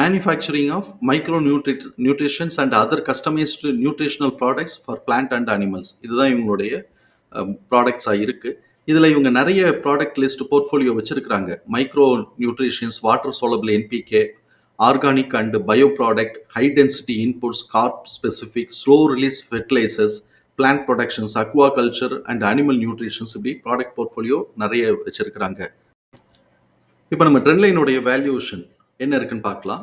manufacturing of micro nutri nutritions and other customised nutritional products for plant and animals இதுதான் இவங்களுடைய ப்ராடக்ட்ஸாக இருக்குது இதில் இவங்க நிறைய ப்ராடக்ட் லிஸ்ட் போர்ட்ஃபோலியோ வச்சுருக்கிறாங்க. Micro nutritions water soluble NPK organic and bio product high density inputs crop specific slow release fertilisers plant productions aquaculture and animal nutritions இப்படி product portfolio நிறைய வச்சுருக்கிறாங்க. இப்போ நம்ம ட்ரெண்ட்லைனுடைய வேல்யூஷன் என்ன இருக்குன்னு பார்க்கலாம்.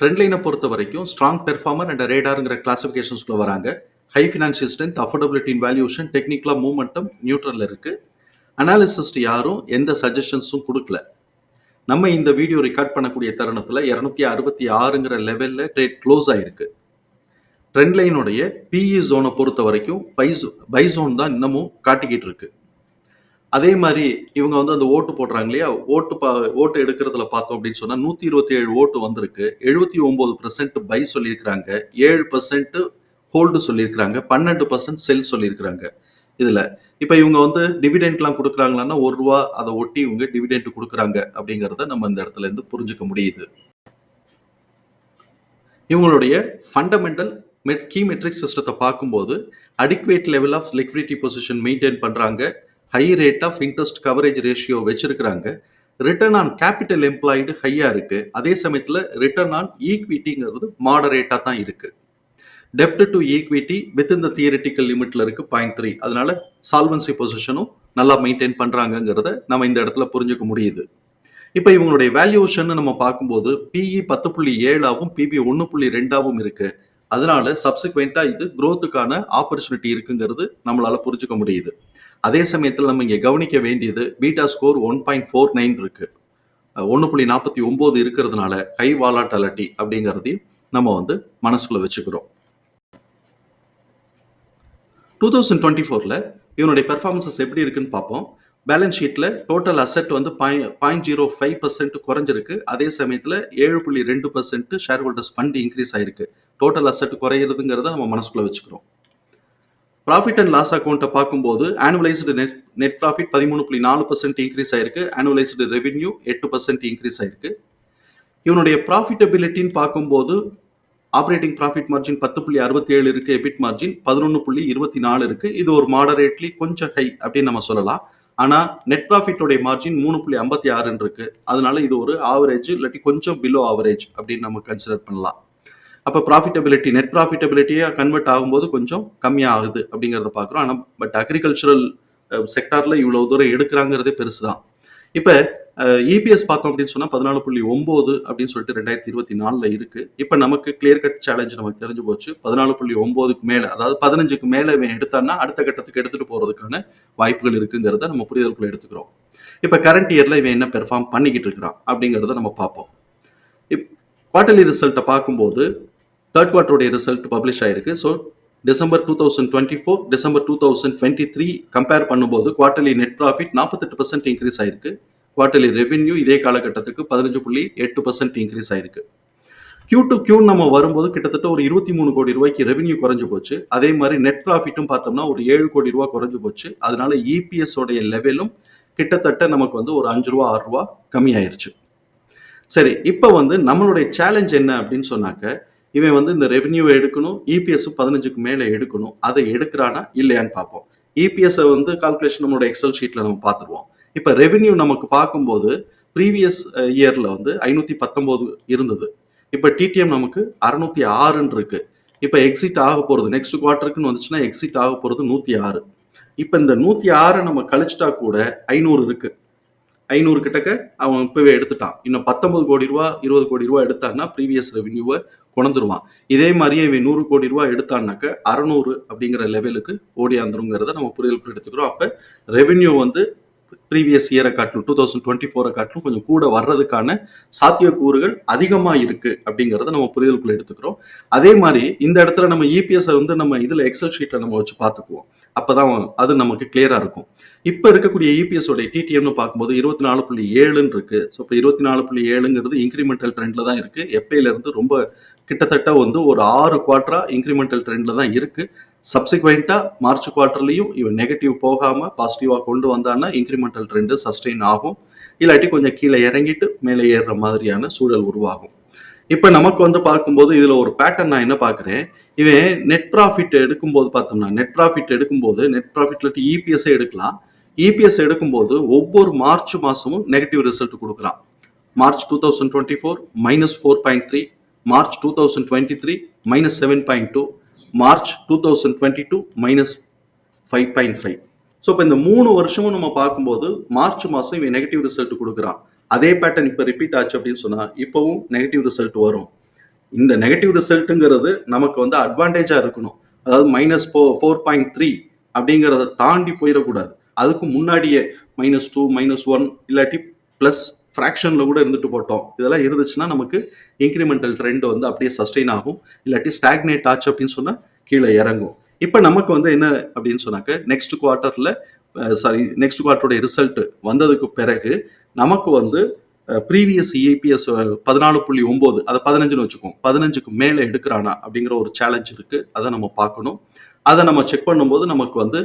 ட்ரெண்ட் லைனை பொறுத்த வரைக்கும் ஸ்ட்ராங் பெர்ஃபார்மர் அண்ட் ரேடாருங்கிற கிளாசிஃபிகேஷன்ஸ்குள்ள வராங்க. ஹை ஃபினான்ஷியல் ஸ்ட்ரென்த் அஃபோர்டபிலிட்டின் வேல்யூஷன் டெக்னிக்கலாக மூவ்மெண்ட்டும் நியூட்ரலில் இருக்குது அனாலிசிஸ்ட் யாரும் எந்த சஜஷன்ஸும் கொடுக்கல. நம்ம இந்த வீடியோ ரெக்கார்ட் பண்ணக்கூடிய தருணத்தில் இரநூத்தி அறுபத்தி ஆறுங்கிற லெவலில் ட்ரேட் க்ளோஸ் ஆகிருக்கு ட்ரெண்ட் லைனுடைய பிஇ ஜோனை பொறுத்த வரைக்கும் பைசோ பைசோன் தான் இன்னமும் காட்டிக்கிட்டு இருக்கு. அதே மாதிரி இவங்க வந்து அந்த ஓட்டு போடுறாங்க இல்லையா? ஓட்டு பா ஓட்டு எடுக்கிறதுல பார்த்தோம் அப்படின்னு சொன்னா நூத்தி இருபத்தி ஏழு ஓட்டு வந்திருக்கு. எழுபத்தி ஒன்பது பர்சன்ட் பை சொல்லியிருக்கிறாங்க. ஏழு பர்சன்ட் ஹோல்டு சொல்லியிருக்கிறாங்க. பன்னெண்டு பர்சன்ட் செல் சொல்லியிருக்கிறாங்க. இதுல இப்ப இவங்க வந்து டிவிடெண்ட்லாம் கொடுக்குறாங்களான்னா ஒரு ரூபா அதை ஒட்டி இவங்க டிவிடெண்ட் கொடுக்குறாங்க அப்படிங்கிறத நம்ம இந்த இடத்துல இருந்து புரிஞ்சுக்க முடியுது. இவங்களுடைய ஃபண்டமெண்டல் மெட் கீ மெட்ரிக் சிஸ்டத்தை பார்க்கும்போது adequate level of liquidity position maintain பண்றாங்க. High rate of interest coverage ratio வச்சிருக்கிறாங்க. ரிட்டர்ன் ஆன் கேபிட்டல் எம்ப்ளாய்டு ஹையாக இருக்குது அதே சமயத்தில் ரிட்டர்ன் ஆன் ஈக்விட்டிங்கிறது மாடரேட்டாக தான் இருக்குது டெப்ட் டு ஈக்விட்டி வித் இந்த தியரிட்டிக்கல் லிமிட்ல இருக்குது பாயிண்ட் த்ரீ அதனால சால்வன்சி பொசிஷனும் நல்லா மெயின்டைன் பண்ணுறாங்கங்கிறத நம்ம இந்த இடத்துல புரிஞ்சுக்க முடியுது. இப்போ இவங்களுடைய வேல்யூஷன் நம்ம பார்க்கும்போது பிஇ பத்து புள்ளி ஏழாவும் பிபி ஒன்று புள்ளி ரெண்டாவும் இருக்குது அதனால சப்சிக்வெண்ட்டாக இது குரோத்துக்கான ஆப்பர்ச்சுனிட்டி இருக்குங்கிறது நம்மளால் புரிஞ்சுக்க முடியுது. அதே சமயத்தில் நம்ம இங்கே கவனிக்க வேண்டியது beta score one point four nine இருக்கு. ஒன்று புள்ளி நாற்பத்தி ஒம்பது இருக்கிறதுனால ஹை வாலாட்டாலிட்டி அப்படிங்கிறதையும் நம்ம வந்து மனசுக்குள்ள வச்சுக்கிறோம். டூ தௌசண்ட் டுவெண்ட்டி ஃபோரில் இவனுடைய பெர்ஃபார்மன்சஸ் எப்படி இருக்குன்னு பார்ப்போம். பேலன்ஸ் ஷீட்டில் டோட்டல் அசெட் வந்து பாய் பாயிண்ட் ஜீரோ ஃபைவ் பர்சன்ட் குறைஞ்சிருக்கு. அதே சமயத்தில் ஏழு புள்ளி ரெண்டு percent share holders fund increase ஆயிருக்கு. டோட்டல் அசெட் குறையிறதுங்கிறத நம்ம மனசுக்குள்ள வச்சுக்கிறோம். ப்ராஃபிட் அண்ட் லாஸ் அக்கௌண்ட்டை பார்க்கும்போது ஆனுவலைஸ்டு நெட் நெட் ப்ராஃபிட் பதிமூணு புள்ளி நாலு பர்சன்ட் இன்க்ரீஸ் ஆயிருக்கு. ஆனுவலைஸ்டு ரெவென்யூ எட்டு பர்சன்ட் இன்க்ரீஸ் ஆயிருக்கு. இவனுடைய ப்ராஃபிட்டபிலிட்டின்னு பார்க்கும்போது ஆப்ரேட்டிங் ப்ராஃபிட் மார்ஜின் பத்து புள்ளி அறுபத்தி ஏழு இருக்கு எபிட் மார்ஜின் பதினொன்று புள்ளி இருபத்தி நாலு இருக்கு. இது ஒரு மாடரேட்லி கொஞ்சம் ஹை அப்படின்னு நம்ம சொல்லலாம். ஆனால் நெட் ப்ராஃபிட்டோடைய மார்ஜின் மூணு புள்ளி ஐம்பத்தி ஆறுன்னு இருக்கு. அதனால இது ஒரு ஆவரேஜ் இல்லாட்டி கொஞ்சம் பிலோ ஆவரேஜ் அப்படின்னு நம்ம கன்சிடர் பண்ணலாம். அப்போ ப்ராஃபிட்டபிலிட்டி நெட் ப்ராஃபிட்டபிலிட்டியாக கன்வெர்ட் ஆகும்போது கொஞ்சம் கம்மியாக ஆகுது அப்படிங்கிறத பார்க்குறோம். ஆனால் பட் அக்ரிகல்ச்சரல் செக்டாரில் இவ்வளோ தூரம் எடுக்கிறாங்கிறதே பெருசு தான் இப்போ இபிஎஸ் பார்த்தோம் அப்படின்னு சொன்னால் பதினாலு புள்ளி ஒம்பது அப்படின்னு சொல்லிட்டு ரெண்டாயிரத்தி இருபத்தி நாலில் இருக்குது இப்போ நமக்கு கிளியர் கட் சேலஞ்ச் நமக்கு தெரிஞ்சு போச்சு. பதினாலு புள்ளி ஒம்போதுக்கு மேலே அதாவது பதினஞ்சுக்கு மேலே இவன் எடுத்தான்னா அடுத்த கட்டத்துக்கு எடுத்துகிட்டு போகிறதுக்கான வாய்ப்புகள் இருக்குங்கிறத நம்ம புரிதலுக்குள்ள எடுத்துக்கிறோம். இப்போ கரண்ட் இயரில் இவன் என்ன பெர்ஃபார்ம் பண்ணிக்கிட்டு இருக்கிறான் அப்படிங்கிறத நம்ம பார்ப்போம். இப் குவார்டர்லி ரிசல்ட்டை பார்க்கும்போது தேர்ட் குவார்ட்டருடைய ரிசல்ட் பப்ளிஷ் ஆயிருக்கு. So December two thousand twenty four December two thousand twenty three compare பண்ணும்போது குவார்டர்லி நெட் ப்ராஃபிட் நாற்பத்தெட்டு பர்சன்ட் இன்க்ரீஸ் ஆயிருக்கு. குவார்டர்லி ரெவென்யூ இதே காலகட்டத்துக்கு பதினஞ்சு புள்ளி எட்டு பர்சன்ட் இன்க்ரீஸ் ஆயிருக்கு. கியூ டு கியூ நம்ம வரும்போது கிட்டத்தட்ட ஒரு இருபத்தி மூணு கோடி ரூபாய்க்கு ரெவென்யூ குறைஞ்சு போச்சு. அதே மாதிரி நெட் ப்ராஃபிட்டும் பார்த்தோம்னா ஒரு ஏழு கோடி ரூபாய் குறைஞ்சு போச்சு. அதனால இபிஎஸ் உடைய லெவலும் கிட்டத்தட்ட நமக்கு வந்து ஒரு அஞ்சு ரூபா ஆறு ரூபா கம்மியாயிருச்சு. சரி இப்போ வந்து நம்மளுடைய சேலஞ்ச் என்ன அப்படின்னு சொன்னாக்க இவன் வந்து இந்த ரெவென்யூ எடுக்கணும் இபிஎஸ் பதினஞ்சுக்கு மேலே எடுக்கணும். அதை எடுக்கிறானா இல்லையான்னு பார்ப்போம். இபிஎஸ்ஸை வந்து கால்குலேஷன் நம்மளோட எக்ஸல் ஷீட்டில் நம்ம பார்த்துருவோம். இப்போ ரெவென்யூ நமக்கு பார்க்கும்போது ப்ரீவியஸ் இயரில் வந்து ஐநூற்றி பத்தொம்போது இருந்தது. இப்போ டிடிஎம் நமக்கு அறுநூத்தி ஆறுன்னு இருக்கு. இப்போ எக்ஸிட் ஆக போகிறது நெக்ஸ்ட் குவார்ட்டருக்குன்னு வந்துச்சுன்னா எக்ஸிட் ஆக போகிறது நூற்றி ஆறு. இப்போ இந்த நூற்றி ஆறை நம்ம கழிச்சிட்டா கூட ஐநூறு இருக்கு. ஐநூறு கிட்டக்க அவன் இப்பவே எடுத்துட்டான். இன்னும் பத்தொன்பது கோடி ரூபா இருபது கோடி ரூபா எடுத்தான்னா ப்ரீவியஸ் ரெவென்யூவை கொண்டுருவான் இதே மாதிரியே இவன் நூறு கோடி ரூபாய் எடுத்தான்னாக்க அறநூறு அப்படிங்கிற லெவலுக்கு ஓடியாந்துருங்கிறத நம்ம புரிதல் எடுத்துக்கிறோம். அப்போ ரெவென்யூ வந்து ப்ரீவியஸ் இயரை காட்டிலும் டூ தௌசண்ட் டுவெண்ட்டி ஃபோரை காட்டிலும் கொஞ்சம் கூட வர்றதுக்கான சாத்தியக்கூறுகள் அதிகமாக இருக்கு அப்படிங்கிறத நம்ம புரிதலுக்குள்ள எடுத்துக்கிறோம். அதே மாதிரி இந்த இடத்துல நம்ம இபிஎஸ் வந்து நம்ம இதில் எக்ஸல் ஷீட்டில் நம்ம வச்சு பார்த்துக்குவோம். அப்பதான் அது நமக்கு கிளியராக இருக்கும். இப்போ இருக்கக்கூடிய இபிஎஸ் டிடிஎம்னு பார்க்கும்போது இருபத்தி நாலு புள்ளி ஏழுன்னு இருக்கு. ஸோ இப்போ இருபத்தி நாலு புள்ளி ஏழுங்கிறது இன்க்ரிமெண்டல் ட்ரெண்டில் தான் இருக்கு. எப்பையிலேருந்து ரொம்ப கிட்டத்தட்ட வந்து ஒரு ஆறு குவார்டரா இன்க்ரிமெண்டல் ட்ரெண்ட்ல தான் இருக்கு. சப்சிக்வெண்டா மார்ச் குவார்டர்லையும் இவன் நெகட்டிவ் போகாம பாசிட்டிவா கொண்டு வந்தான்னா இன்க்ரிமெண்டல் ட்ரெண்டு சஸ்டெயின் ஆகும். இல்லாட்டி கொஞ்சம் கீழே இறங்கிட்டு மேலே ஏறுற மாதிரியான சூழல் உருவாகும். இப்போ நமக்கு வந்து பார்க்கும்போது இதுல ஒரு பேட்டர்ன் நான் என்ன பார்க்குறேன்? இவன் நெட் ப்ராஃபிட் எடுக்கும்போது பார்த்தோம்னா நெட் ப்ராஃபிட் எடுக்கும்போது நெட் ப்ராஃபிட்ல இபிஎஸ்ஸே எடுக்கலாம். இபிஎஸ் எடுக்கும்போது ஒவ்வொரு மார்ச் மாசமும் நெகட்டிவ் ரிசல்ட் கொடுக்குறான். March two thousand twenty four minus four point three March two thousand twenty three minus seven point two March two thousand twenty two minus five point five so இப்போ இந்த மூணு வருஷமும் நம்ம பார்க்கும்போது March மாதம் இவன் negative result கொடுக்குறான். அதே பேட்டர்ன் இப்போ ரிப்பீட் ஆச்சு அப்படின்னு சொன்னால் இப்போவும் நெகட்டிவ் ரிசல்ட் வரும். இந்த நெகட்டிவ் ரிசல்ட்டுங்கிறது நமக்கு வந்து அட்வான்டேஜாக இருக்கணும். அதாவது மைனஸ் ஃபோ ஃபோர் பாயிண்ட் த்ரீ அப்படிங்கிறத தாண்டி போயிடக்கூடாது. அதுக்கு முன்னாடியே மைனஸ் டூ மைனஸ் ஒன் இல்லாட்டி ப்ளஸ் ஃப்ராக்ஷனில் கூட இருந்துட்டு போட்டோம். இதெல்லாம் இருந்துச்சுன்னா நமக்கு இன்க்ரிமெண்டல் ட்ரெண்ட் வந்து அப்படியே சஸ்டெயின் ஆகும். இல்லாட்டி ஸ்டாக்னேட் ஆச்சு அப்படின்னு சொன்னால் கீழே இறங்கும். இப்போ நமக்கு வந்து என்ன அப்படின்னு சொன்னாக்க நெக்ஸ்ட் குவார்ட்டரில் சாரி நெக்ஸ்ட் குவார்ட்டருடைய ரிசல்ட் வந்ததுக்கு பிறகு நமக்கு வந்து ப்ரீவியஸ் இஏபிஎஸ் பதினாலு புள்ளி ஒம்பது அதை பதினஞ்சுன்னு வச்சுக்கோம் பதினஞ்சுக்கு மேலே எடுக்கிறானா அப்படிங்கிற ஒரு சேலஞ்ச் இருக்கு. அதை நம்ம பார்க்கணும். அதை நம்ம செக் பண்ணும்போது நமக்கு வந்து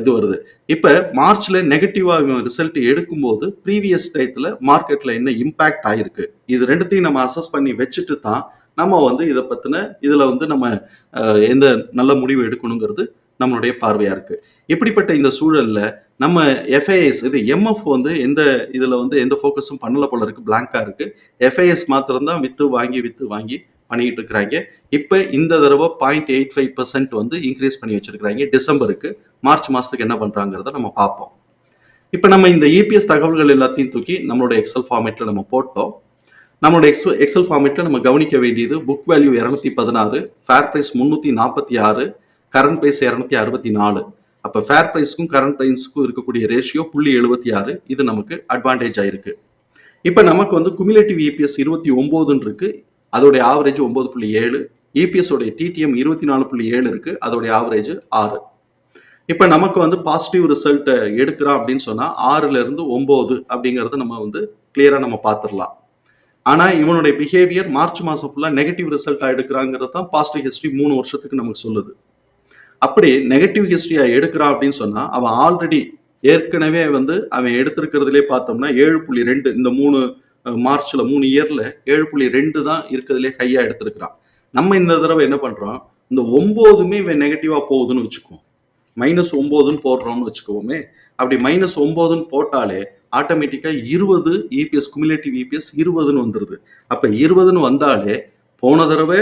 இது வருது. இப்போ மார்ச்ல நெகட்டிவா ரிசல்ட் எடுக்கும்போது ப்ரீவியஸ் டயத்தில் மார்க்கெட்ல என்ன இம்பேக்ட் ஆயிருக்கு? இது ரெண்டுத்தையும் நம்ம அசஸ் பண்ணி வச்சுட்டு தான் நம்ம வந்து இதை பத்தின இதுல வந்து நம்ம எந்த நல்ல முடிவு எடுக்கணுங்கிறது நம்மளுடைய பார்வையா இருக்கு. இப்படிப்பட்ட இந்த சூழல்ல நம்ம எஃப்ஐஎஸ் இது எம்எஃப் வந்து எந்த இதுல வந்து எந்த ஃபோக்கஸும் பண்ணல போல இருக்கு பிளாங்கா இருக்கு. எஃப்ஐஎஸ் மாத்திரம் தான் வித்து வாங்கி வித்து வாங்கி பண்ணிட்டு இருக்கிறாங்க இப்போ இந்த தடவை பாயிண்ட் எயிட் ஃபைவ் பர்சன்ட் வந்து இன்க்ரீஸ் பண்ணி வச்சிருக்கிறாங்க. டிசம்பருக்கு மார்ச் மாசத்துக்கு என்ன பண்றாங்கிறத நம்ம பார்ப்போம். இப்போ நம்ம இந்த இபிஎஸ் தகவல்கள் எல்லாத்தையும் தூக்கி நம்மளோட எக்ஸல் ஃபார்மேட்ல நம்ம போட்டோம். நம்மளோட எக்ஸ் எக்ஸல் ஃபார்மேட்ல நம்ம கவனிக்க வேண்டியது புக் வேல்யூ இரநூத்தி பதினாறு ஃபேர் பிரைஸ் முந்நூற்றி நாற்பத்தி ஆறு கரண்ட் பிரைஸ் இரநூத்தி அறுபத்தி நாலு. அப்போ ஃபேர் ப்ரைஸ்க்கும் கரண்ட் ப்ரைஸ்க்கும் இருக்கக்கூடிய ரேஷியோ புள்ளி எழுபத்தி ஆறு. இது நமக்கு அட்வான்டேஜ் ஆயிருக்கு. இப்போ நமக்கு வந்து குமிலேட்டிவ் இபிஎஸ் இருபத்தி ஒம்போதுன்னு இருக்கு. அதோடைய ஆவரேஜ் ஒன்பது புள்ளி ஏழு இபிஎஸ் உடைய டிடிஎம் இருபத்தி நாலு புள்ளி ஏழு இருக்கு அதோடைய ஆவரேஜ் ஆறு. இப்போ நமக்கு வந்து பாசிட்டிவ் ரிசல்ட்டை எடுக்கிறோம் அப்படின்னு சொன்னால் ஆறுல இருந்து ஒம்பது அப்படிங்கிறத நம்ம வந்து கிளியராக நம்ம பார்த்துடலாம். ஆனால் இவனுடைய பிஹேவியர் மார்ச் மாதம் ஃபுல்லாக நெகட்டிவ் ரிசல்ட்டாக எடுக்கிறாங்கிறது தான் பாசிட்டிவ் ஹிஸ்ட்ரி மூணு வருஷத்துக்கு நமக்கு சொல்லுது. அப்படி நெகட்டிவ் ஹிஸ்டரியா எடுக்கிறான் அப்படின்னு சொன்னா அவன் ஆல்ரெடி ஏற்கனவே வந்து அவன் எடுத்திருக்கிறதுலே பார்த்தோம்னா ஏழு புள்ளி ரெண்டு இந்த மூணு மார்ச்ல மூணு இயர்ல ஏழு புள்ளி ரெண்டு தான் இருக்கிறதுலே ஹையா எடுத்திருக்கிறான். நம்ம இந்த தடவை என்ன பண்றோம்? இந்த ஒன்பதுமே இவன் நெகட்டிவா போகுதுன்னு வச்சுக்குவோம். மைனஸ் ஒன்பதுன்னு போடுறோம்னு வச்சுக்குவோமே. அப்படி மைனஸ் ஒன்பதுன்னு போட்டாலே ஆட்டோமேட்டிக்கா இருபது இபிஎஸ் குமுலேட்டிவ் இபிஎஸ் இருபதுன்னு வந்துருது. அப்ப இருபதுன்னு வந்தாலே போன தடவை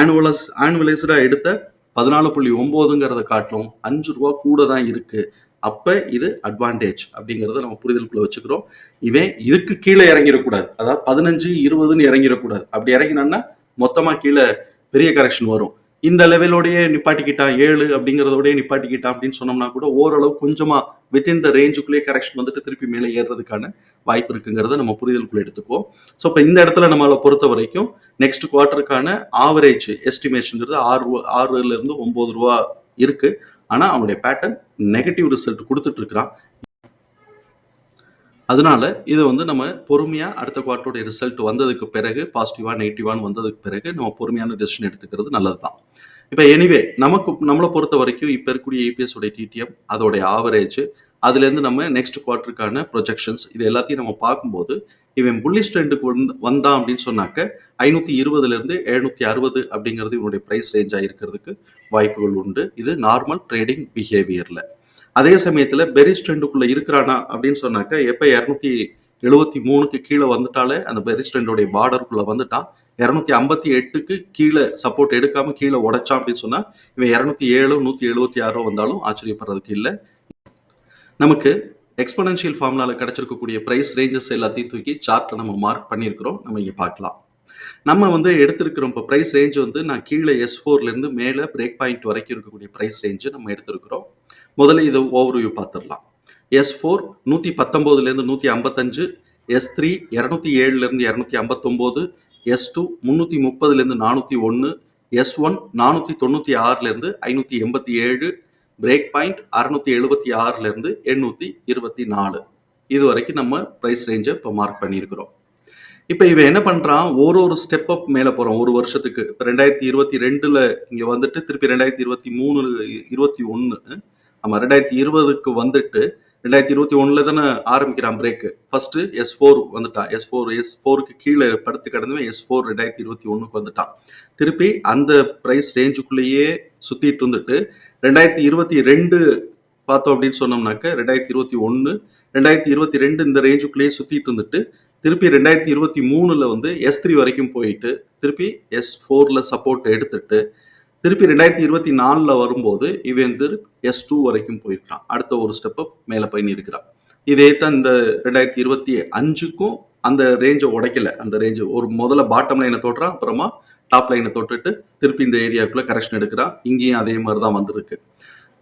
ஆனுவலஸ் ஆனுவலைஸ்டா எடுத்த பதினாலு புள்ளி ஒம்போதுங்கிறத காட்டிலும் அஞ்சு ரூபா கூட தான் இருக்கு. அப்போ இது அட்வான்டேஜ் அப்படிங்கிறத நம்ம புரிதலுக்குள்ள வச்சுக்கிறோம். இவன் இதுக்கு கீழே இறங்கிடக்கூடாது. அதாவது பதினஞ்சு இருபதுன்னு இறங்கிடக்கூடாது. அப்படி இறங்கினான்னா மொத்தமாக கீழே பெரிய கரெக்ஷன் வரும். இந்த லெவலோடயே நிப்பாட்டிக்கிட்டான் ஏழு அப்படிங்கிறதோடய நிப்பாட்டிக்கிட்டான் அப்படின்னு சொன்னோம்னா கூட ஓரளவு கொஞ்சமாக வித்தின் த ரேஞ்சுக்குள்ளேயே கரெக்ஷன் வந்துட்டு திருப்பி மேலே ஏறுறதுக்கான வாய்ப்பு இருக்குங்கிறத நம்ம புரிதலுக்குள்ளே எடுத்துக்குவோம். ஸோ இப்போ இந்த இடத்துல நம்மளை பொறுத்த வரைக்கும் நெக்ஸ்ட் குவார்ட்டருக்கான ஆவரேஜ் எஸ்டிமேஷனுங்கிறது ஆறு ரூபா ஆறுல ரூபா இருக்கு. ஆனால் அவனுடைய பேட்டர்ன் நெகட்டிவ் ரிசல்ட் கொடுத்துட்டு இருக்கிறான். அதனால இதை வந்து நம்ம பொறுமையாக அடுத்த குவார்ட்டருடைய ரிசல்ட் வந்ததுக்கு பிறகு பாசிட்டிவாக நெகட்டிவான்னு வந்ததுக்கு பிறகு நம்ம பொறுமையான டெசிஷன் எடுத்துக்கிறது நல்லது தான் இப்போ எனிவே நமக்கு நம்மளை பொறுத்த வரைக்கும் இப்போ இருக்கக்கூடிய ஏபிஎஸ் உடைய டிடிஎம் அதோடைய ஆவரேஜ் அதுலேருந்து நம்ம நெக்ஸ்ட் குவார்ட்டருக்கான ப்ரொஜெக்ஷன்ஸ் இது எல்லாத்தையும் நம்ம பார்க்கும்போது இவன் புல்லிஷ் ட்ரெண்டுக்கு வந்து வந்தான் அப்படின்னு சொன்னாக்க ஐநூற்றி இருபதுலேருந்து எழுநூற்றி அறுபது அப்படிங்கிறது இவனுடைய ப்ரைஸ் ரேஞ்சாக இருக்கிறதுக்கு வாய்ப்புகள் உண்டு. இது நார்மல் ட்ரேடிங் பிஹேவியரில் அதே சமயத்தில் பெரிஸ் ட்ரெண்டுக்குள்ளே இருக்கிறானா அப்படின்னு சொன்னாக்க எப்போ இரநூத்தி எழுபத்தி மூணுக்கு கீழே வந்துட்டாலே அந்த பெரிஸ் ட்ரெண்டோடைய பார்டருக்குள்ளே வந்துட்டான். இரநூத்தி ஐம்பத்தி எட்டுக்கு கீழே சப்போர்ட் எடுக்காமல் கீழே உடைச்சான் அப்படின்னு சொன்னால் இவன் இரநூத்தி ஏழு நூற்றி எழுபத்தி ஆறோ வந்தாலும் ஆச்சரியப்படுறதுக்கு இல்லை. நமக்கு எக்ஸ்பனன்ஷியல் ஃபார்முலாவில் கிடச்சிருக்கக்கூடிய ப்ரைஸ் ரேஞ்சஸ் எல்லாத்தையும் தூக்கி சார்ட்டில் நம்ம மார்க் பண்ணியிருக்கிறோம். நம்ம இங்கே பார்க்கலாம். நம்ம வந்து எடுத்திருக்கிறோம். இப்போ ப்ரைஸ் ரேஞ்ச் வந்து நான் கீழே எஸ் ஃபோர்லேருந்து மேலே பிரேக் பாயிண்ட் வரைக்கும் இருக்கக்கூடிய ப்ரைஸ் ரேஞ்சு நம்ம எடுத்திருக்கிறோம். முதல்ல இதை ஓவர்வியூ பார்த்துடலாம். எஸ் ஃபோர் நூற்றி பத்தொம்போதுலேருந்து நூற்றி ஐம்பத்தஞ்சு எஸ் த்ரீ இரநூத்தி ஏழுலேருந்து இரநூத்தி ஐம்பத்தொம்போது எஸ் டூ முந்நூற்றி முப்பதுலேருந்து நானூற்றி ஒன்று எஸ் ஒன் நானூற்றி தொண்ணூற்றி ஆறுலேருந்து ஐநூற்றி எண்பத்தி ஏழு பிரேக் பாயிண்ட் அறுநூத்தி எழுபத்தி ஆறுலேருந்து எண்ணூற்றி இருபத்தி நாலு. இது வரைக்கும் நம்ம ப்ரைஸ் ரேஞ்சை இப்போ மார்க் பண்ணியிருக்கிறோம். இப்போ இவன் என்ன பண்ணுறான் ஒரு ஒரு ஸ்டெப் அப் மேலே போகிறோம் ஒரு வருஷத்துக்கு. இப்போ ரெண்டாயிரத்தி இருபத்தி ரெண்டில் இங்கே வந்துட்டு திருப்பி ரெண்டாயிரத்தி இருபத்தி மூணு இருபத்தி ஒன்று ஆமாம் ரெண்டாயிரத்தி இருபதுக்கு வந்துட்டு ரெண்டாயிரத்தி இருபத்தி ஒன்றில் தானே ஆரம்பிக்கிறான் பிரேக்கு ஃபஸ்ட்டு எஸ் ஃபோர் வந்துட்டான். எஸ் ஃபோர் எஸ் ஃபோருக்கு கீழே படுத்து கிடந்தவன் எஸ் ஃபோர் ரெண்டாயிரத்தி இருபத்தி ஒன்றுக்கு வந்துட்டான். திருப்பி அந்த ப்ரைஸ் ரேஞ்சுக்குள்ளேயே சுற்றிட்டு இருந்துட்டு ரெண்டாயிரத்தி இருபத்தி ரெண்டு பார்த்தோம் அப்படின்னு சொன்னோம்னாக்க ரெண்டாயிரத்தி இருபத்தி ஒன்று ரெண்டாயிரத்தி இருபத்தி ரெண்டு இந்த ரேஞ்சுக்குள்ளேயே சுற்றிட்டு இருந்துட்டு திருப்பி ரெண்டாயிரத்தி இருபத்தி மூணில் வந்து எஸ் த்ரீ வரைக்கும் போயிட்டு திருப்பி எஸ் ஃபோரில் சப்போர்ட் எடுத்துட்டு திருப்பி ரெண்டாயிரத்தி இருபத்தி நாலில் வரும்போது இவன் எஸ் டூ வரைக்கும் போயிருக்கான். அடுத்த ஒரு ஸ்டெப்பை மேலே பயணிருக்கிறான் இதே தான் இந்த ரெண்டாயிரத்தி இருபத்தி அஞ்சுக்கும் அந்த ரேஞ்சை உடைக்கல. அந்த ரேஞ்சு ஒரு முதல்ல பாட்டம் லைனை தொடுறான் அப்புறமா டாப் லைனை தொட்டுட்டு திருப்பி இந்த ஏரியாவுக்குள்ள கரெக்ஷன் எடுக்கிறான் இங்கேயும் அதே மாதிரி தான் வந்திருக்கு.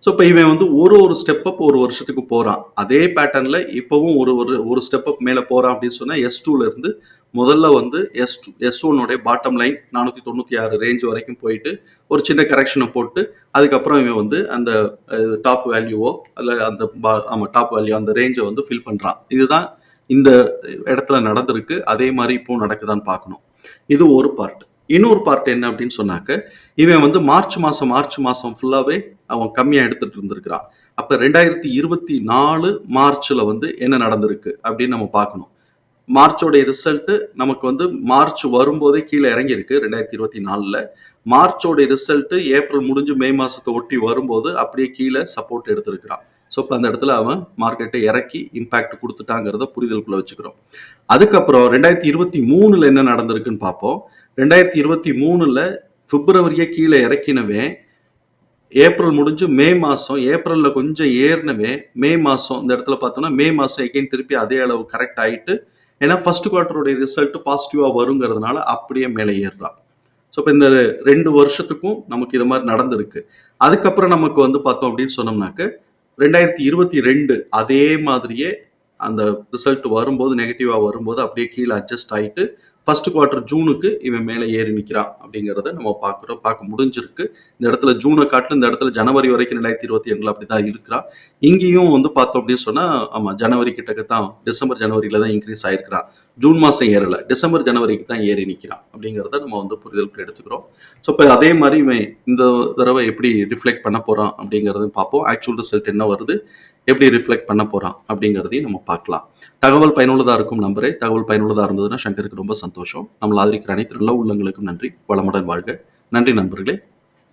ஸோ இப்போ இவன் வந்து ஒரு ஒரு ஸ்டெப் அப் ஒரு வருஷத்துக்கு போகிறான் அதே பேட்டர்னில் இப்போவும் ஒரு ஒரு ஒரு ஸ்டெப் அப் மேலே போகிறான் அப்படின்னு சொன்னால் எஸ் டூலேருந்து முதல்ல வந்து எஸ் டூ எஸ் ஒன்னுடைய பாட்டம் லைன் நானூற்றி தொண்ணூற்றி ஆறு ரேஞ்ச் வரைக்கும் போயிட்டு ஒரு சின்ன கரெக்ஷனை போட்டு அதுக்கப்புறம் இவன் வந்து அந்த டாப் வேல்யூவோ அல்ல அந்த பா ஆமாம் டாப் வேல்யூ அந்த ரேஞ்சை வந்து ஃபில் பண்ணுறான் இதுதான் இந்த இடத்துல நடந்திருக்கு. அதே மாதிரி இப்போ நடக்குதான்னு பார்க்கணும். இது ஒரு பார்ட் இன்னொரு பார்ட் என்ன அப்படின்னு சொன்னாக்க இவன் வந்து மார்ச் மாதம் மார்ச் மாதம் ஃபுல்லாகவே அவன் கம்மியாக எடுத்துகிட்டு இருந்திருக்கிறான். அப்போ ரெண்டாயிரத்தி இருபத்தி நாலு மார்ச்சில் வந்து என்ன நடந்திருக்கு அப்படின்னு நம்ம பார்க்கணும். மார்ச்சோடைய ரிசல்ட்டு நமக்கு வந்து மார்ச் வரும்போதே கீழே இறங்கியிருக்கு ரெண்டாயிரத்தி இருபத்தி நாலில். மார்ச்சோடைய ரிசல்ட்டு ஏப்ரல் முடிஞ்சு மே மாதத்தை ஒட்டி வரும்போது அப்படியே கீழே சப்போர்ட் எடுத்திருக்கிறான். ஸோ இப்போ அந்த இடத்துல அவன் மார்க்கெட்டை இறக்கி இம்பேக்ட் கொடுத்துட்டாங்கிறத புரிதலுக்குள்ள வச்சுக்கிறோம். அதுக்கப்புறம் ரெண்டாயிரத்தி இருபத்தி மூணுல என்ன நடந்திருக்குன்னு பார்ப்போம். ரெண்டாயிரத்தி இருபத்தி மூணில் பிப்ரவரியே கீழே இறக்கினவே ஏப்ரல் முடிஞ்சு மே மாதம் ஏப்ரலில் கொஞ்சம் ஏறினவே மே மாதம் இந்த இடத்துல பார்த்தோம்னா மே மாதம் எகைன் திருப்பி அதே அளவு கரெக்ட் ஆகிட்டு ஏன்னா ஃபர்ஸ்ட் குவார்ட்டருடைய ரிசல்ட் பாசிட்டிவாக வருங்கிறதுனால அப்படியே மேலே ஏறுறான். ஸோ இப்போ இந்த ரெண்டு வருஷத்துக்கும் நமக்கு இது மாதிரி நடந்திருக்கு. அதுக்கப்புறம் நமக்கு வந்து பார்த்தோம் அப்படின்னு சொன்னோம்னாக்க ரெண்டாயிரத்தி இருபத்தி ரெண்டு அதே மாதிரியே அந்த ரிசல்ட் வரும்போது நெகட்டிவாக வரும்போது அப்படியே கீழே அட்ஜஸ்ட் ஆகிட்டு ஃபர்ஸ்ட் குவார்ட்டர் ஜூனுக்கு இவன் மேலே ஏறி நிற்கிறான் அப்படிங்கிறத நம்ம பார்க்குறோம். பார்க்க முடிஞ்சிருக்கு. இந்த இடத்துல ஜூனை காட்டில் இந்த இடத்துல ஜனவரி வரைக்கும் ரெண்டாயிரத்தி இருபத்தி ஏழில் அப்படி தான் இருக்கிறான். இங்கேயும் வந்து பார்த்தோம் அப்படின்னு சொன்னால் ஆமாம் ஜனவரி கிட்டக்கு தான் டிசம்பர் ஜனவரியில் தான் இன்க்ரீஸ் ஆயிருக்கிறான். ஜூன் மாதம் ஏறலை டிசம்பர் ஜனவரிக்கு தான் ஏறி நிற்கிறான் அப்படிங்கிறத நம்ம வந்து புரிதலுக்கு எடுத்துக்கிறோம். ஸோ இப்போ அதே மாதிரி இவன் இந்த தடவை எப்படி ரிஃப்ளெக்ட் பண்ண போகிறான் அப்படிங்கிறத பார்ப்போம். ஆக்சுவல் ரிசல்ட் என்ன வருது? எப்படி ரிஃப்ளெக்ட் பண்ண போகிறான் அப்படிங்கிறதையும் நம்ம பார்க்கலாம். தகவல் பயனுள்ளதாக இருக்கும் நம்பரே தகவல் பயனுள்ளதாக இருந்ததுன்னா சங்கருக்கு ரொம்ப சந்தோஷம். நம்மளை ஆதரிக்கிற அனைத்து நல்ல உள்ளங்களுக்கும் நன்றி. வளமுடன் வாழ்க. நன்றி நண்பர்களே.